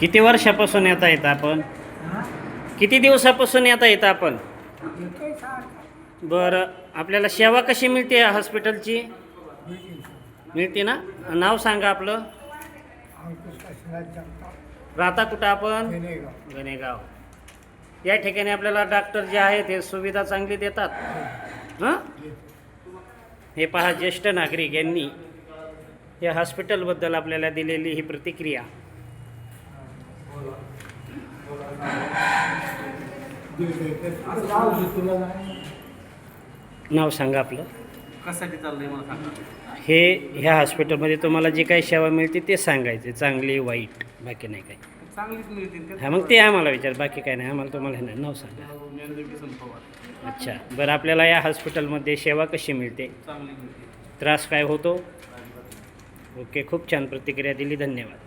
किती वर्षापासून येता येतं आपण? किती दिवसापासून येता येतं आपण? बरं आपल्याला सेवा कशी मिळते या हॉस्पिटलची? मिळते ना. नाव सांगा आपलं. राहता कुठं आपण? गणेगाव. या ठिकाणी आपल्याला डॉक्टर जे आहेत हे सुविधा चांगली देतात. हां. हे पहा ज्येष्ठ नागरिक यांनी या हॉस्पिटलबद्दल आपल्याला दिलेली ही प्रतिक्रिया. नाव सांगा आपलं. कशासाठी चाललंय मला सांगा. हे ह्या हॉस्पिटलमध्ये तुम्हाला जे काही सेवा मिळते ते सांगायचे. चांगली वाईट बाकी नाही काही. चांगलीच मिळतील हा मग ते आम्हाला विचार बाकी काय नाही. आम्हाला तुम्हाला हे नाही नाव सांगा. ज्ञानदेव पवार. अच्छा. बरं आपल्याला या हॉस्पिटलमध्ये सेवा कशी मिळते? चांगली मिळतील त्रास काय होतो? ओके खूप छान प्रतिक्रिया दिली. धन्यवाद.